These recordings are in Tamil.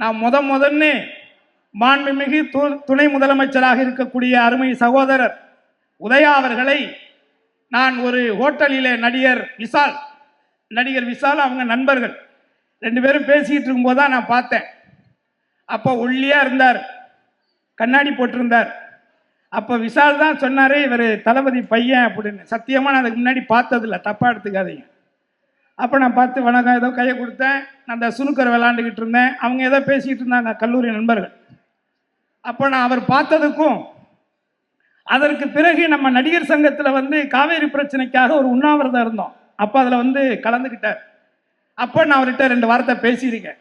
நான் முத முதன்னு மாண்புமிகு து- துணை முதலமைச்சராக இருக்கக்கூடிய அருமை சகோதரர் உதயா அவர்களை நான் ஒரு ஹோட்டலில் நடிகர் விசால் நடிகர் விசால் அவங்க நண்பர்கள். ரெண்டு பேரும் பேசிக்கிட்டு இருக்கும்போது தான் நான் பார்த்தேன். அப்போ ஒல்லியாக இருந்தார். கண்ணாடி போட்டிருந்தார். அப்போ விசால் தான் சொன்னார் இவர் தளபதி பையன் அப்படின்னு. சத்தியமாக நான் அதுக்கு முன்னாடி பார்த்ததில்ல. தப்பாக எடுத்துக்காதீங்க. அப்போ நான் பார்த்து வணக்கம் ஏதோ கையை கொடுத்தேன். நான் அந்த சுணுக்கர் விளாண்டுக்கிட்டு இருந்தேன். அவங்க ஏதோ பேசிக்கிட்டு இருந்தாங்க கல்லூரி நண்பர்கள். அப்போ நான் அவர் பார்த்ததுக்கும் அதற்கு பிறகு நம்ம நடிகர் சங்கத்தில் வந்து காவேரி பிரச்சனைக்காக ஒரு உண்ணாவிரதம் இருந்தோம். அப்போ அதில் வந்து கலந்துக்கிட்டார். அப்போ நான் அவர்கிட்ட ரெண்டு வார்த்தை பேசியிருக்கேன்.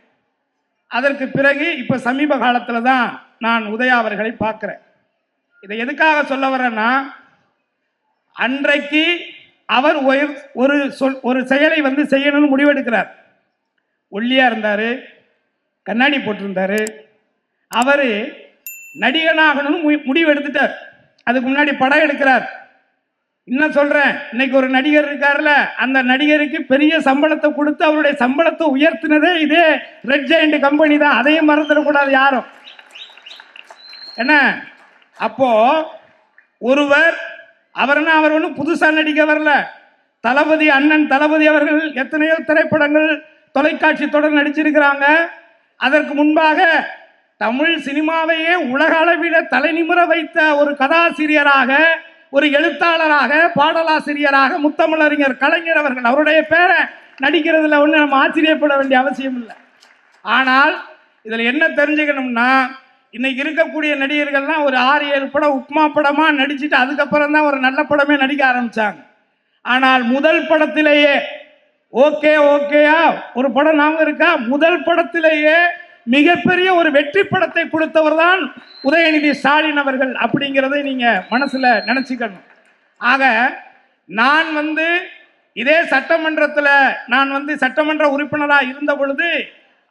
அதற்கு பிறகு இப்போ சமீப காலத்தில் தான் நான் உதயா அவர்களை பார்க்குறேன். இதை எதுக்காக சொல்ல வரேன்னா அன்றைக்கு அவர் ஒரு- ஒரு சொல் ஒரு செயலை வந்து செய்யணும்னு முடிவெடுக்கிறார். ஒல்லியாக இருந்தார் கண்ணாடி போட்டிருந்தார். அவர் நடிகனாகணும்னு மு- முடிவு எடுத்துட்டார் அதுக்கு முன்னாடி படம் எடுக்கிறார். இன்னும் சொல்கிறேன் இன்னைக்கு ஒரு நடிகர் இருக்கார்ல அந்த நடிகருக்கு பெரிய சம்பளத்தை கொடுத்து அவருடைய சம்பளத்தை உயர்த்தினதே இதே ரெட் ஜெயண்ட் கம்பெனி தான். அதையும் மறந்துடக்கூடாது யாரும். என்ன? அப்போ ஒருவர் அவர்னா அவர் ஒன்றும் புதுசாக நடிக்க வரல. தளபதி அண்ணன் தளபதி அவர்கள் எத்தனையோ திரைப்படங்கள் தொலைக்காட்சி தொடர் நடிச்சிருக்கிறாங்க. அதற்கு முன்பாக தமிழ் சினிமாவையே உலக அளவில் தலைநிமிர வைத்த ஒரு கதாசிரியராக ஒரு எழுத்தாளராக பாடலாசிரியராக முத்தமிழறிஞர் கலைஞர் அவர்கள் அவருடைய பேரை நடிக்கிறதுல ஒன்று நம்ம ஆச்சரியப்பட வேண்டிய அவசியம் இல்லை. ஆனால் இதில் என்ன தெரிஞ்சுக்கணும்னா இன்னைக்கு இருக்கக்கூடிய நடிகர்கள்லாம் ஒரு ஆறு ஏழு படம் உப்மா படமாக நடிச்சுட்டு அதுக்கப்புறம் தான் ஒரு நல்ல படமே நடிக்க ஆரம்பித்தாங்க ஆனால் முதல் படத்திலேயே ஓகே ஓகேயா ஒரு படம் நாம இருக்கா? முதல் படத்திலேயே மிகப்பெரிய ஒரு வெற்றி படத்தை கொடுத்தவர் தான் உதயநிதி ஸ்டாலின் அவர்கள் அப்படிங்கிறதை நீங்கள் மனசில் நினச்சிக்கணும். ஆக நான் வந்து இதே சட்டமன்றத்தில் நான் வந்து சட்டமன்ற உறுப்பினராக இருந்த பொழுது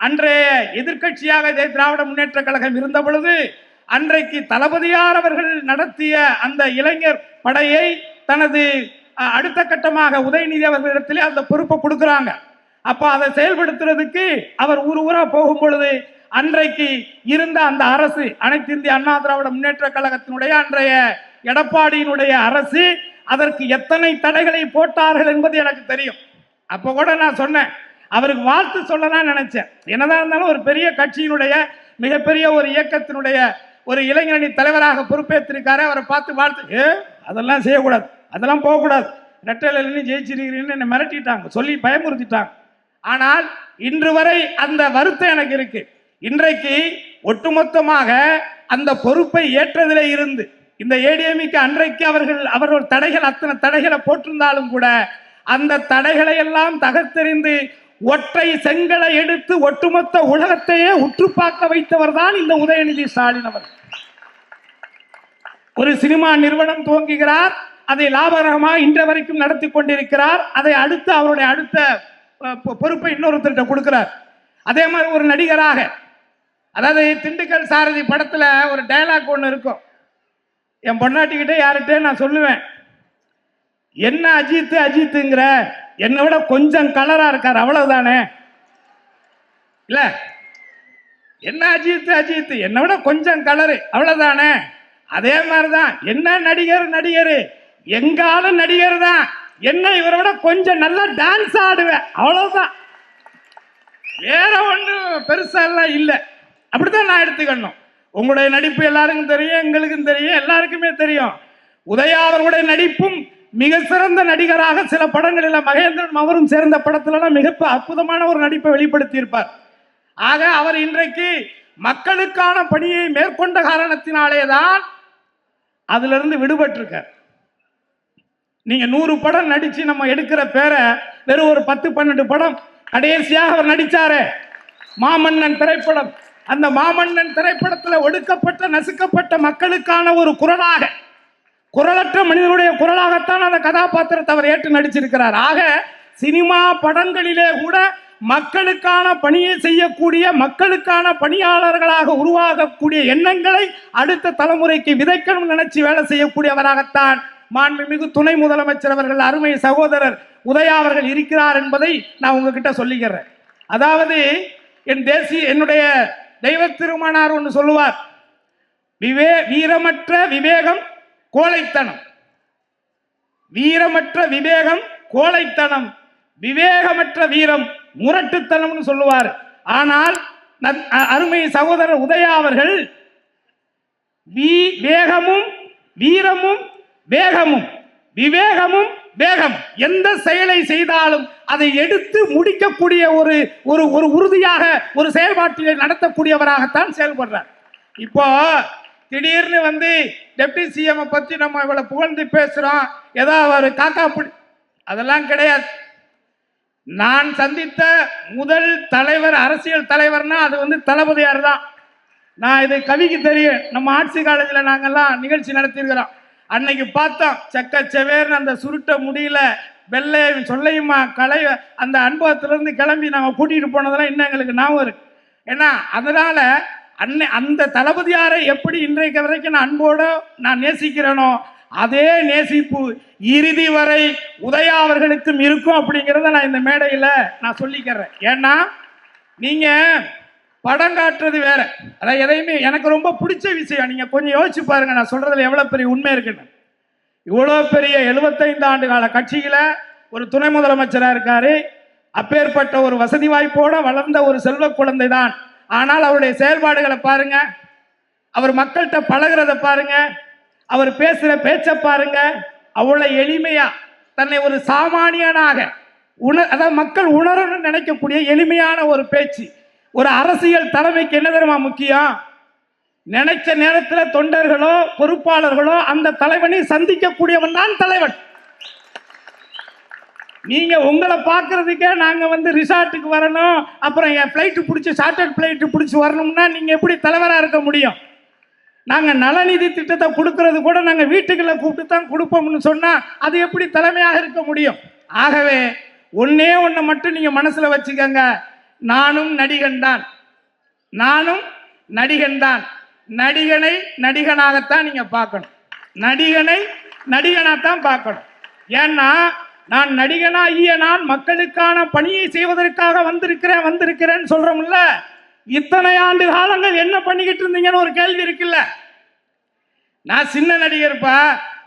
அன்றைய எதிர்க்கட்சியாக திராவிட முன்னேற்ற கழகம் இருந்த பொழுது அன்றைக்கு தளபதியார் அவர்கள் நடத்திய அந்த இளைஞர் படையை தனது அடுத்த கட்டமாக உதயநிதி அவர்களிடத்திலே அந்த பொறுப்பை கொடுக்குறாங்க. அப்போ அதை செயல்படுத்துறதுக்கு அவர் ஊர் ஊரா போகும் பொழுது அன்றைக்கு இருந்த அந்த அரசு அனைத்து இந்திய அண்ணா திராவிட முன்னேற்ற கழகத்தினுடைய அன்றைய எடப்பாடியினுடைய அரசு அதற்கு எத்தனை தடைகளை போட்டார்கள் என்பது எனக்கு தெரியும். அப்போ கூட நான் சொன்னேன் அவருக்கு வாழ்த்து சொல்லலாம் நினைச்சேன். என்னதான் இருந்தாலும் ஒரு பெரிய கட்சியினுடைய மிகப்பெரிய ஒரு இயக்கத்தினுடைய ஒரு இளைஞரணி தலைவராக பொறுப்பேற்றிருக்காரு. அவரை பார்த்து வாழ்த்து ஏ அதெல்லாம் செய்யக்கூடாது. அதெல்லாம் போகக்கூடாது. ரெட்டையில ஜெயிச்சிருக்கிறீன்னு என்னை மிரட்டிட்டாங்க. சொல்லி பயமுறுத்திட்டாங்க. ஆனால் இன்று வரை அந்த வருத்தம் எனக்கு இருக்கு. இன்றைக்கு ஒட்டுமொத்தமாக அந்த பொறுப்பை ஏற்றதிலே இருந்து இந்த ஏடிஎம்க்கு அன்றைக்கு அவர்கள் அவர்கள் தடைகள் அத்தனை தடைகளை போட்டிருந்தாலும் கூட அந்த தடைகளை எல்லாம் தகர்த்தெறிந்து ஒற்றை செங்கலை எடுத்து ஒட்டுமொத்த உலகத்தையே உற்று பார்க்க வைத்தவர் தான் இந்த உதயநிதி ஸ்டாலின் அவர். ஒரு சினிமா நிறுவனம் துவங்குகிறார் அதை லாபகரமாக இன்ற வரைக்கும் நடத்தி கொண்டிருக்கிறார் அதை அடுத்து அவருடைய அடுத்த பொ- பொறுப்பை இன்னொருத்தர்கிட்ட கொடுக்கிறார். அதே மாதிரி ஒரு நடிகராக அதாவது திண்டுக்கல் சாரதி படத்தில் ஒரு டயலாக் ஒன்று இருக்கும். என் பொண்டாட்டிக்கிட்டே யார்கிட்டே நான் சொல்லுவேன் என்ன அஜித்து அஜித்துங்கிற என்னை விட கொஞ்சம் கலரா இருக்கார். அவ்வளவுதானே? இல்ல? என்ன அஜித் அஜித்? என்னை விட கொஞ்சம் கலரு அவ்வளவுதானே? அதே மாதிரிதான். என்ன நடிகர் நடிகர்? எங்காலும் நடிகர் தான். என்ன இவரை விட கொஞ்சம் நல்லா டான்ஸ் ஆடுவேன். அவ்வளவுதான். வேற ஒன்றும் பெருசா எல்லாம் இல்லை. அப்படித்தான் நான் எடுத்துக்கணும். உங்களுடைய நடிப்பு எல்லாருக்கும் தெரியும் எங்களுக்கும் தெரியும் எல்லாருக்குமே தெரியும். உதயா அவர்களுடைய நடிப்பும் மிக சிறந்த நடிகராக சில படங்களில் மகேந்திரன் அவரும் சேர்ந்த படத்துலலாம் மிக அற்புதமான ஒரு நடிப்பை வெளிப்படுத்தியிருப்பார். ஆக அவர் இன்றைக்கு மக்களுக்கான பணியை மேற்கொண்ட காரணத்தினாலே தான் அதிலிருந்து விடுபட்டிருக்கார். நீங்க நூறு படம் நடிச்சு நம்ம எடுக்கிற பேரை வெறும் ஒரு பத்து பன்னெண்டு படம் கடைசியாக அவர் நடிச்சாரே. மாமன்னன் திரைப்படம். அந்த மாமன்னன் திரைப்படத்தில் ஒடுக்கப்பட்ட நசுக்கப்பட்ட மக்களுக்கான ஒரு குரலாக குரலற்ற மனிதனுடைய குரலாகத்தான் அந்த கதாபாத்திரத்தை அவர் ஏற்று நடிச்சிருக்கிறார். ஆக சினிமா படங்களிலே கூட மக்களுக்கான பணியை செய்யக்கூடிய மக்களுக்கான பணியாளர்களாக உருவாகக்கூடிய எண்ணங்களை அடுத்த தலைமுறைக்கு விதைக்கணும் நினைச்சு வேலை செய்யக்கூடியவராகத்தான் மாண்புமிகு துணை முதலமைச்சர் அவர்கள் அருமை சகோதரர் உதயா அவர்கள் இருக்கிறார் என்பதை நான் உங்ககிட்ட சொல்லிக்கிறேன். அதாவது என் தேசிய என்னுடைய தெய்வ திருமணார் ஒன்று சொல்லுவார் விவே வீரமற்ற விவேகம் கோழைத்தனம். வீரமற்ற விவேகம் கோழைத்தனம். விவேகமற்ற வீரம் முரட்டுத்தனம்னு சொல்லுவார். ஆனால் அ- அருமை சகோதரர் உதயா அவர்கள் வீ வேகமும் வீரமும் வேகமும் விவேகமும் வேகம் எந்த செயலை செய்தாலும் அதை எடுத்து முடிக்கக்கூடிய ஒரு ஒரு ஒரு உறுதியாக ஒரு செயல்பாட்டிலே நடத்தக்கூடியவராகத்தான் செயல்படுறார். இப்போ திடீர்னு வந்து டெப்டி சிஎம் பத்தி நம்ம இவ்வளவு புகழ்ந்து பேசுறோம். ஏதோ அவர் காக்கா புடி அதெல்லாம் கிடையாது. நான் சந்தித்த முதல் தலைவர் அரசியல் தலைவர்னா அது வந்து தளபதியார் தான். நான் இது கவிக்கு தெரியும். நம்ம ஆட்சி காலேஜில் நாங்கெல்லாம் நிகழ்ச்சி நடத்தியிருக்கிறோம். அன்னைக்கு பார்த்தோம். செக்க செவேர்னு அந்த சுருட்ட முடியல வெள்ளை சொல்லையுமா கலை அந்த அனுபவத்திலிருந்து கிளம்பி நாங்கள் கூட்டிகிட்டு போனதெல்லாம் இன்னும் எங்களுக்கு ஞாபகம் இருக்கு. ஏன்னா அதனால அன்னை அந்த தளபதியாரை எப்படி இன்றைக்கு வரைக்கும் நான் அன்போடு நான் நேசிக்கிறேனோ அதே நேசிப்பு இறுதி வரை உதயா அவர்களுக்கும் இருக்கும் அப்படிங்கிறத நான் இந்த மேடையில் நான் சொல்லிக்கிறேன். ஏன்னா நீங்கள் படம் காட்டுறது வேற. அதான் எதையுமே எனக்கு ரொம்ப பிடிச்ச விஷயம். நீங்கள் கொஞ்சம் யோசிச்சு பாருங்க நான் சொல்கிறதுல எவ்வளோ பெரிய உண்மை இருக்குன்னு. இவ்வளோ பெரிய 75 ஆண்டு கால கட்சியில் ஒரு துணை முதலமைச்சராக இருக்காரு. அப்பேற்பட்ட ஒரு வசதி வாய்ப்போட வளர்ந்த ஒரு செல்வ குழந்தை தான் ஆனால் அவருடைய செயல்பாடுகளை பாருங்க. அவர் மக்கள்கிட்ட பழகிறத பாருங்க. அவர் பேசுகிற பேச்சை பாருங்க. அவ்வளோ எளிமையா தன்னை ஒரு சாமானியனாக உண அதாவது மக்கள் உணரணும்னு நினைக்கக்கூடிய எளிமையான ஒரு பேச்சு. ஒரு அரசியல் தலைமைக்கு என்ன தெரியுமா முக்கியம்? நினைச்ச நேரத்தில் தொண்டர்களோ பொறுப்பாளர்களோ அந்த தலைவனை சந்திக்கக்கூடியவன் தான் தலைவன். நீங்க உங்களை பார்க்கறதுக்கே நாங்க வந்து ரிசார்ட்டுக்கு வரணும். அப்புறம் என் ஃப்ளைட்டு பிடிச்சி சார்ட்டர்ட் ஃப்ளைட்டு பிடிச்சி வரணும்னா நீங்க எப்படி தலைவராக இருக்க முடியும்? நாங்க நலநிதி திட்டத்தை கொடுக்கறது கூட நாங்க வீட்டுக்குள்ள கூப்பிட்டு தான் கொடுப்போம்னு சொன்னா அது எப்படி தலைமையாக இருக்க முடியும்? ஆகவே ஒன்னே ஒன்றை மட்டும் நீங்க மனசுல வச்சுக்கோங்க. நானும் நடிகன் தான். நானும் நடிகன் தான். நடிகனை நடிகனாகத்தான் நீங்க பார்க்கணும். நடிகனை நடிகனாகத்தான் பார்க்கணும். ஏன்னா நான் நடிகனாகிய நான் மக்களுக்கான பணியை செய்வதற்காக வந்திருக்கிறேன் வந்திருக்கிறேன்னு சொல்றோம்ல? இத்தனை ஆண்டு காலங்கள் என்ன பண்ணிக்கிட்டு இருந்தீங்கன்னு ஒரு கேள்வி இருக்குல்ல? நான் சின்ன நடிகர்ப்பா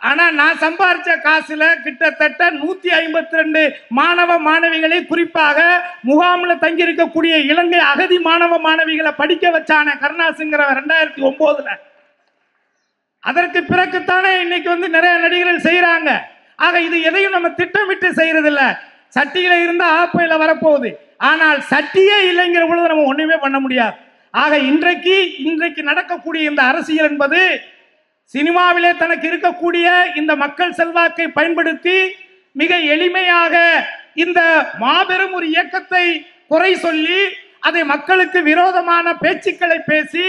ஆனா நான் சம்பாரிச்ச காசுல கிட்டத்தட்ட நூத்தி ஐம்பத்தி ரெண்டு மாணவ மாணவிகளை குறிப்பாக முகாம்ல தங்கி இருக்கக்கூடிய இலங்கை அகதி மாணவ மாணவிகளை படிக்க வச்சான கருணாசுங்கிற ரெண்டாயிரத்தி ஒன்பதுல அதற்கு பிறகுத்தானே இன்னைக்கு வந்து நிறைய நடிகர்கள் செய்யறாங்க ஆக இது எதையும் நம்ம திட்டமிட்டு செய்யறதில்ல. சட்டியில இருந்தா ஆப்பையில வரப்போகுது. ஆனால் சட்டியே இல்லைங்கிற பொழுது நம்ம ஒண்ணுமே பண்ண முடியாது. ஆக இன்றைக்கு இன்றைக்கு நடக்கக்கூடிய இந்த அரசியல் என்பது சினிமாவிலே தனக்கு இருக்கக்கூடிய இந்த மக்கள் செல்வாக்கை பயன்படுத்தி மிக எளிமையாக இந்த மாபெரும் ஒரு இயக்கத்தை குறை சொல்லி அதை மக்களுக்கு விரோதமான பேச்சுக்களை பேசி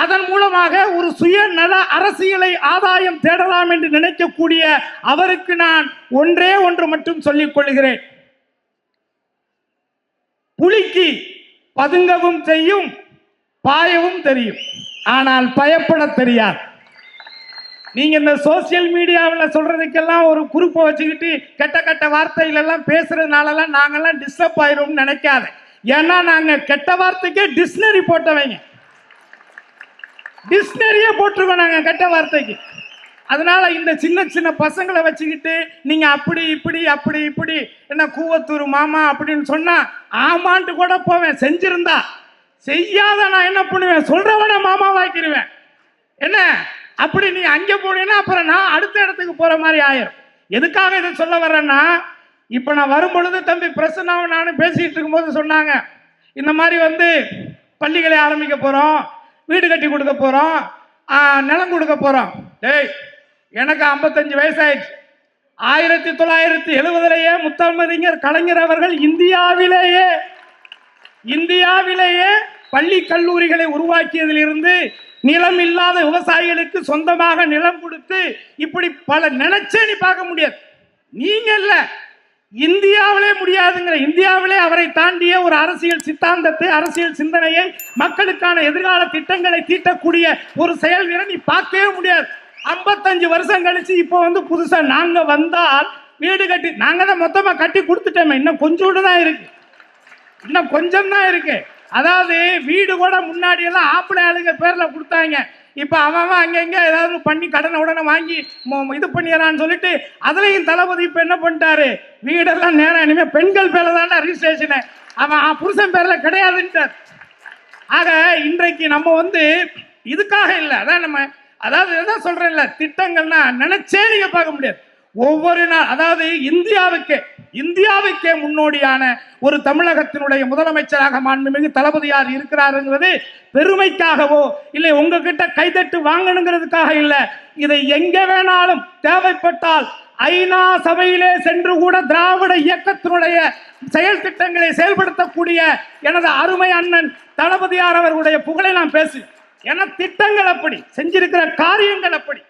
அதன் மூலமாக ஒரு சுயநல அரசியலை ஆதாயம் தேடலாம் என்று நினைக்கக்கூடிய அவருக்கு நான் ஒன்றே ஒன்று மட்டும் சொல்லிக் கொள்கிறேன். புலிக்கு பதுங்கவும் செய்யும் பாயவும் தெரியும். ஆனால் பயப்பட தெரியாது. நீங்க இந்த சோசியல் மீடியாவில் சொல்றதுக்கெல்லாம் ஒரு குரூப்பை வச்சுக்கிட்டு கெட்ட கெட்ட வார்த்தைகள் எல்லாம் பேசுறதுனாலலாம் நாங்கெல்லாம் டிஸ்டர்ப் ஆயிரும்னு நினைக்காத. ஏன்னா நாங்க கெட்ட வார்த்தைக்கே டிக்ஷனரி போட்டவங்க. டிக்ஷனரியே போட்டிருக்கோம் நாங்கள் கெட்ட வார்த்தைக்கு. அதனால இந்த சின்ன சின்ன பசங்களை வச்சுக்கிட்டு நீங்க அப்படி இப்படி அப்படி இப்படி என்ன கூவத்தூர் மாமா அப்படின்னு சொன்னா ஆமான்ட்டு கூட போவேன் செஞ்சிருந்தா. செய்யாத நான் என்ன பண்ணுவேன் சொல்றவன மாமாவாக்கிடுவேன் என்ன? அப்படி நீ அங்கே போனீங்கன்னா அப்புறம் நான் அடுத்த இடத்துக்கு போற மாதிரி ஆயிரும். எதுக்காக இதை சொல்ல வர்றேன்னா இப்போ நான் வரும்பொழுது தம்பி பிரசன்னாவும் நானும் பேசிட்டு இருக்கும்போது சொன்னாங்க இந்த மாதிரி வந்து பள்ளிகளை ஆரம்பிக்க போகிறோம் வீடு கட்டி கொடுக்க போகிறோம் நிலம் கொடுக்க போகிறோம் டேய் எனக்கு ஐம்பத்தஞ்சு வயசாயிடுச்சு. ஆயிரத்தி தொள்ளாயிரத்தி எழுபதுலேயே முத்தமறிஞர் கலைஞர் அவர்கள் இந்தியாவிலேயே இந்தியாவிலேயே பள்ளி கல்லூரிகளை உருவாக்கியதிலிருந்து நிலம் இல்லாத விவசாயிகளுக்கு சொந்தமாக நிலம் கொடுத்து இப்படி பல நினைச்சே நீ பார்க்க முடியாது. நீங்க இல்லை. இந்தியாவிலே முடியாதுங்கிற இந்தியாவிலே அவரை தாண்டிய ஒரு அரசியல் சித்தாந்தத்தை அரசியல் சிந்தனையை மக்களுக்கான எதிர்கால திட்டங்களை தீட்டக்கூடிய ஒரு செயல்வீரன் நீ பார்க்கவே முடியாது. ஐம்பத்தஞ்சு வருஷம் கழிச்சு இப்போ வந்து புதுசா நாங்க வந்தால் வீடு கட்டி நாங்க தான் மொத்தமா கட்டி கொடுத்துட்டோமே. இன்னும் கொஞ்சோண்டு தான் இருக்கு. இன்னும் கொஞ்சம் தான் இருக்கு. அதாவது வீடு கூட முன்னாடி எல்லாம் ஆப்பிள ஆளுங்க பேர்ல கொடுத்தாங்க. இப்போ அவன் அவன் ஏதாவது பண்ணி கடனை உடனே வாங்கி இது பண்ணிடுறான்னு சொல்லிட்டு அதுலேயும் தளபதி இப்போ என்ன பண்ணிட்டாரு? வீடெல்லாம் நேரம் இனிமே பெண்கள் பேரில் தான்டா ரிஜிஸ்ட்ரேஷனு அவன் புருஷன் பேரில் கிடையாதுன்ட்டார். ஆக இன்றைக்கு நம்ம வந்து இதுக்காக இல்லை. அதான் நம்ம அதாவது எதான் சொல்கிறேன்ல திட்டங்கள்னா நினைச்சே நீங்கள் பார்க்க முடியாது. ஒவ்வொரு நாள் அதாவது இந்தியாவுக்கு இந்தியாவுக்கே முன்னோடியான ஒரு தமிழகத்தினுடைய முதலமைச்சராக மாண்புமிகு தளபதியார் இருக்கிறாருங்கிறது பெருமைக்காகவோ இல்லை உங்ககிட்ட கைதட்டு வாங்கணுங்கிறதுக்காக இல்லை. இதை எங்க வேணாலும் தேவைப்பட்டால் ஐநா சபையிலே சென்று கூட திராவிட இயக்கத்தினுடைய செயல் திட்டங்களை செயல்படுத்தக்கூடிய எனது அருமை அண்ணன் தளபதியார் அவர்களுடைய புகழை நான் பேசு என திட்டங்கள் அப்படி செஞ்சிருக்கிற காரியங்கள் அப்படி.